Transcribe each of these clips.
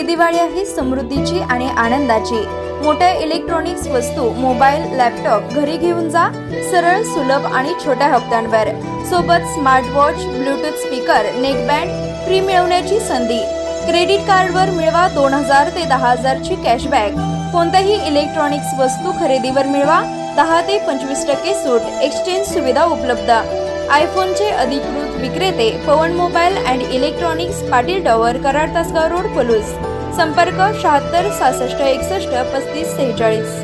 ही दिवाळी आहे समृद्धीची आणि आनंदाची. मोठ्या इलेक्ट्रॉनिक्स वस्तू मोबाईल लॅपटॉप घरी घेऊन जा. सरळ सुलभ आणि छोट्या हप्त्यांवर. सोबत smart watch bluetooth speaker neckband free मिळवण्याची संधी. क्रेडिट कार्डवर मिळवा दोन हजार ते दहा हजारची कॅशबॅक कोणत्याही इलेक्ट्रॉनिक्स वस्तू खरेदीवर मिळवा. दहा ते पंचवीस टक्के सूट एक्सचेंज सुविधा उपलब्ध. आयफोनचे अधिकृत विक्रेते Pawan mobile and electronics Patil tower Karad Tasgaon road Palus संपर्क शहात्तर सहासष्ट एकसष्ट पस्तीस सेहेचाळीस.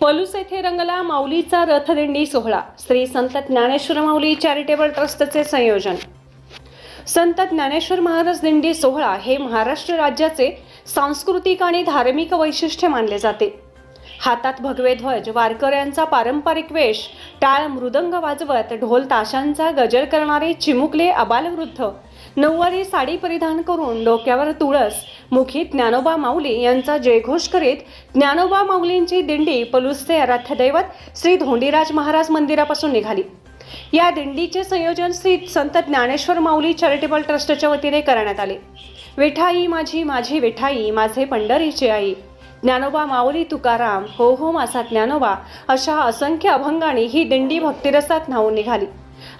पलूस येथे रंगला माऊलीचा रथदिंडी सोहळा. श्री संत ज्ञानेश्वर माऊली चॅरिटेबल ट्रस्टचे संयोजन. संत ज्ञानेश्वर महाराज दिंडी सोहळा हे महाराष्ट्र राज्याचे सांस्कृतिक आणि धार्मिक वैशिष्ट्य मानले जाते. हातात भगवे ध्वज वारकऱ्यांचा पारंपरिक वेश टाळ मृदंग वाजवत ढोल ताशांचा गजर करणारे चिमुकले अबालवृद्ध. नऊवारी साडी परिधान करून डोक्यावर तुळस मुखी ज्ञानोबा माऊली यांचा जयघोष करीत ज्ञानोबा माऊलींची दिंडी पलूसचे आराध्यदैवत श्री धोंडीराज महाराज मंदिरापासून निघाली. या दिंडीचे संयोजन श्री संत ज्ञानेश्वर माऊली चॅरिटेबल ट्रस्टच्या वतीने करण्यात आले. विठाई माझी माझी विठाई माझे पंढरीची आई. ज्ञानोबा माऊली तुकाराम हो हो माझा ज्ञानोबा अशा असंख्य अभंगाने ही दिंडी भक्तिरसात न्हावून निघाली.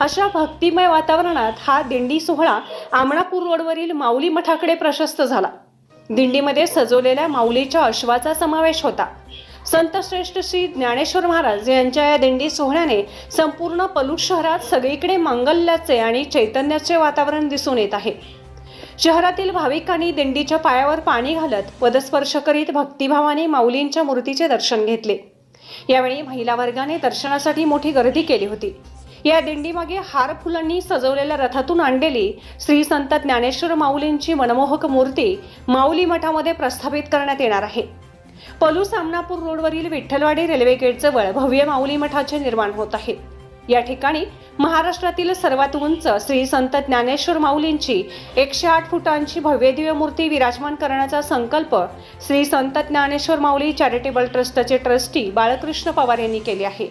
अशा भक्तिमय वातावरणात हा दिंडी सोहळा आमणापूर रोडवरील माऊली मठाकडे प्रशस्त झाला. दिंडीमध्ये सजवलेल्या माऊलीच्या अश्वाचा समावेश होता. संत श्रेष्ठ श्री ज्ञानेश्वर महाराज यांच्या या दिंडी सोहळ्याने संपूर्ण पलूस शहरात सगळीकडे मांगल्याचे आणि चैतन्याचे वातावरण दिसून येत आहे. शहरातील भाविकांनी दिंडीच्या पायावर पाणी घालत पदस्पर्श करीत भक्तिभावाने माऊलींच्या मूर्तीचे दर्शन घेतले. यावेळी महिला वर्गाने दर्शनासाठी मोठी गर्दी केली होती. या दिंडीमागे हार फुलांनी सजवलेल्या रथातून आणलेली श्री संत ज्ञानेश्वर माऊलींची मनमोहक मूर्ती माऊली मठामध्ये प्रस्थापित करण्यात येणार आहे. पलू सामनापूर रोडवरील विठ्ठलवाडी रेल्वे गेटजवळ भव्य माऊली मठाचे निर्माण होत आहे. या ठिकाणी महाराष्ट्रातील सर्वात उंच श्री संत ज्ञानेश्वर माऊलींची एकशे आठ फुटांची भव्यदिव्य मूर्ती विराजमान करण्याचा संकल्प श्री संत ज्ञानेश्वर माऊली चॅरिटेबल ट्रस्टचे ट्रस्टी बाळकृष्ण पवार यांनी केले आहे.